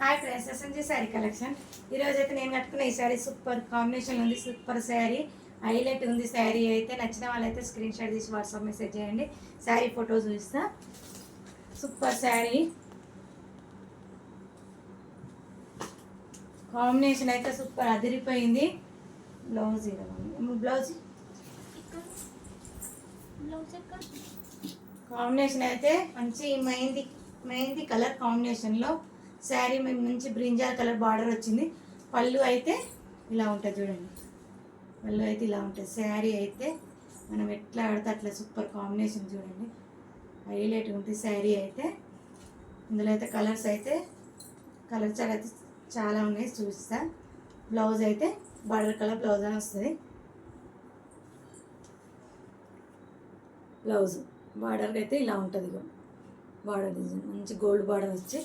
Hi friends S M G sari collection ఈరోజు అయితే నేను కట్టుకున్న ఈ శారీ సూపర్ కాంబినేషన్ ఉంది సూపర్ శారీ హైలైట్ ఉంది శారీ అయితే. నచ్చిన వాళ్ళైతే స్క్రీన్ షాట్ తీసి వాట్సాప్ మెసేజ్ చేయండి. శారీ ఫోటో చూపిస్తా. సూపర్ శారీ కాంబినేషన్ అయితే సూపర్ అదిరిపోయింది. బ్లౌజ్ బ్లౌజ్ కాంబినేషన్ అయితే మంచి మెహందీ మెహందీ కలర్ కాంబినేషన్లో శారీ మేము మంచి బ్రింజాల్ కలర్ బార్డర్ వచ్చింది. పళ్ళు అయితే ఇలా ఉంటుంది చూడండి. పళ్ళు అయితే ఇలా ఉంటుంది శారీ అయితే మనం ఎట్లా ఆడితే అట్లా సూపర్ కాంబినేషన్ చూడండి. హైలైట్ ఉంటుంది శారీ అయితే. ఇందులో అయితే కలర్స్ అయితే కలర్స్ అయితే చాలా ఉన్నాయి చూస్తా బ్లౌజ్ అయితే బార్డర్ కలర్ బ్లౌజ్ అని వస్తుంది. బ్లౌజ్ బార్డర్ అయితే ఇలా ఉంటుంది బార్డర్ డిజైన్. మంచి గోల్డ్ బార్డర్ వచ్చి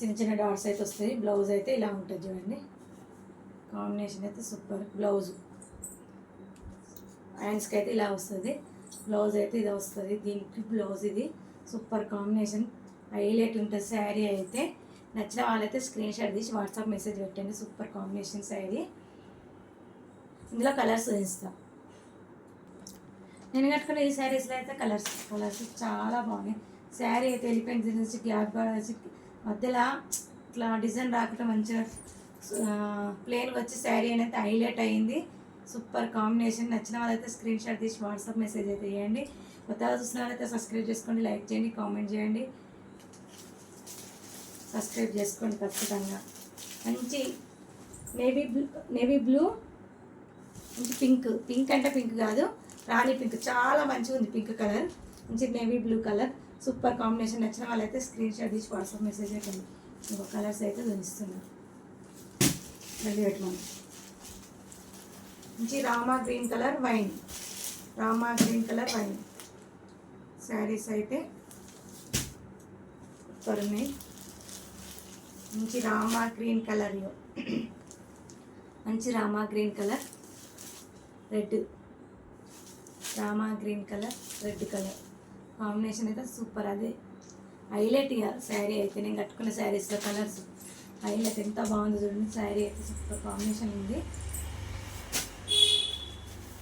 చిన్న చిన్న డాట్స్ అయితే వస్తాయి. బ్లౌజ్ అయితే ఇలా ఉంటుంది చూడండి. కాంబినేషన్ అయితే సూపర్. బ్లౌజ్. హ్యాండ్స్కి అయితే ఇలా వస్తుంది. బ్లౌజ్ అయితే ఇది వస్తుంది. దీనికి బ్లౌజ్ ఇది. సూపర్ కాంబినేషన్ హైలైట్ ఉంటుంది శారీ అయితే. నచ్చిన వాళ్ళైతే స్క్రీన్ షాట్ తీసి వాట్సాప్ మెసేజ్ పెట్టండి. Super combination sari. ఇందులో కలర్స్ ఇస్తాం నేను కట్టుకున్న ఈ శారీస్లో అయితే కలర్స్ కలర్స్ చాలా బాగున్నాయి. శారీ అయితే వెళ్ళిపోయింది నుంచి గ్యాప్ వచ్చి మధ్యలో ఇట్లా డిజైన్ రాకుండా మంచిగా ప్లేన్ వచ్చి శారీ అనేది హైలైట్ అయ్యింది సూపర్ కాంబినేషన్ నచ్చిన వాళ్ళైతే స్క్రీన్ షాట్ తీసి వాట్సాప్ మెసేజ్ అయితే ఇవ్వండి కొత్తగా చూసిన వాళ్ళైతే సబ్స్క్రైబ్ చేసుకోండి లైక్ చేయండి కామెంట్ చేయండి. సబ్స్క్రైబ్ చేసుకోండి ఖచ్చితంగా. మంచి నేవీ బ్లూ నేవీ బ్లూ మంచి పింక్ పింక్ అంటే పింక్ కాదు రాణి పింక్ చాలా మంచిగా ఉంది పింక్ కలర్ మంచి navy blue colour super combination నచ్చిన వాళ్ళైతే స్క్రీన్ షాట్ తీసి వాట్సాప్ మెసేజ్ పెట్టండి. ఇంకో కలర్స్ అయితే చూపిస్తున్నాను మళ్ళీ పెట్టమని. మంచి rama green colour wine. Rama green colour wine. Saris అయితే సూపర్ ఉన్నాయి. మంచి రామా గ్రీన్ కలర్ మంచి rama green colour. Red. Rama green colour red colour. Combination అయితే సూపర్ అది. హైలైట్ ఇక శారీ అయితే నేను కట్టుకున్న శారీస్లో కలర్స్. హైలైట్ ఎంత బాగుంది చూడండి శారీ అయితే సూపర్ కాంబినేషన్ ఉంది.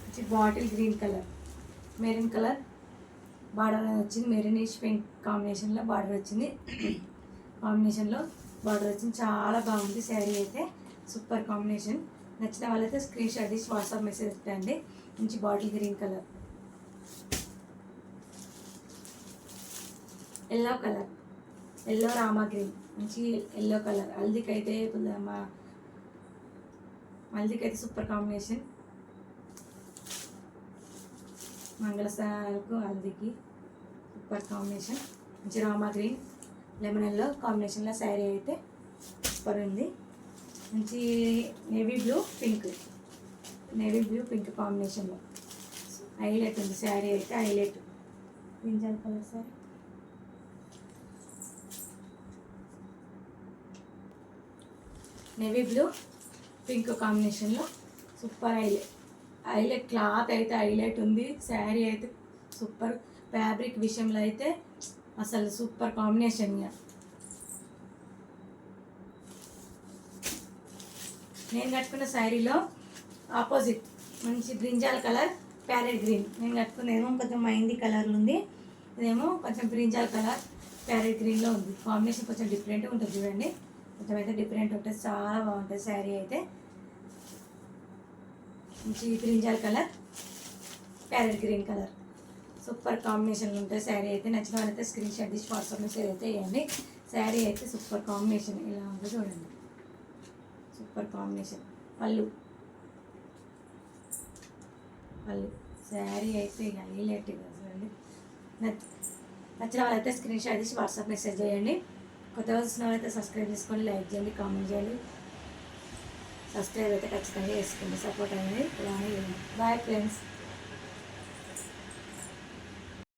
మంచి bottle green colour. Maroon colour. Border వచ్చింది మెరూనిష్ పింక్ కాంబినేషన్లో బార్డర్ వచ్చింది. కాంబినేషన్లో బార్డర్ వచ్చింది చాలా బాగుంది శారీ అయితే. Super combination. నచ్చిన వాళ్ళైతే స్క్రీన్ షాట్ తీసి వాట్సాప్ మెసేజ్ పెట్టండి. మంచి bottle green colour. Yellow colour. Yellow rama green. మంచి ఎల్లో కలర్. హల్దీకి అయితే మా హల్దీకి అయితే సూపర్ కాంబినేషన్. మంగళస్థానాలకు హల్దీకి సూపర్ కాంబినేషన్. మంచి రామా గ్రీన్. లెమన్ ఎల్లో కాంబినేషన్లో శారీ అయితే సూపర్ ఉంది. మంచి navy blue pink. Navy blue pink కాంబినేషన్లో. హైలైట్ ఉంది శారీ అయితే highlight. Brinjal colour sari? Navy blue pink కాంబినేషన్లో సూపర్ హైలైట్ హైలైట్ క్లాత్ అయితే హైలైట్ ఉంది. శారీ అయితే సూపర్ ఫ్యాబ్రిక్ విషయంలో అయితే అసలు సూపర్ కాంబినేషన్ నేను కట్టుకున్న శారీలో ఆపోజిట్ మంచి బ్రింజాల్ కలర్ ప్యారెట్ గ్రీన్ నేను కట్టుకునేమో కొంచెం మైందీ కలర్లు ఉంది. ఇదేమో కొంచెం బ్రింజాల్ కలర్ ప్యారెట్ గ్రీన్లో ఉంది. కాంబినేషన్ కొంచెం డిఫరెంట్గా ఉంటుంది చూడండి. కొంచెం అయితే డిఫరెంట్ ఉంటుంది చాలా బాగుంటుంది శారీ అయితే. మంచి brinjal colour parrot green colour. Super కాంబినేషన్లు ఉంటాయి శారీ అయితే. నచ్చిన వాళ్ళైతే స్క్రీన్ షాట్ తీసి వాట్సాప్ మెసేజ్ అయితే వేయండి శారీ అయితే సూపర్ కాంబినేషన్ ఇలా ఉందో చూడండి. సూపర్ కాంబినేషన్ పళ్ళు. పళ్ళు. శారీ అయితే హైలైట్ చూడండి నచ్చిన వాళ్ళైతే స్క్రీన్ షాట్ తీసి వాట్సాప్ మెసేజ్ చేయండి. కొత్తగా వచ్చిన వాళ్ళైతే సబ్స్క్రైబ్ చేసుకోండి లైక్ చేయండి కామెంట్ చేయండి. సబ్స్క్రైబ్ అయితే ఖచ్చితంగా చేసుకోండి. సపోర్ట్ అనేది బాయ్ ఫ్రెండ్స్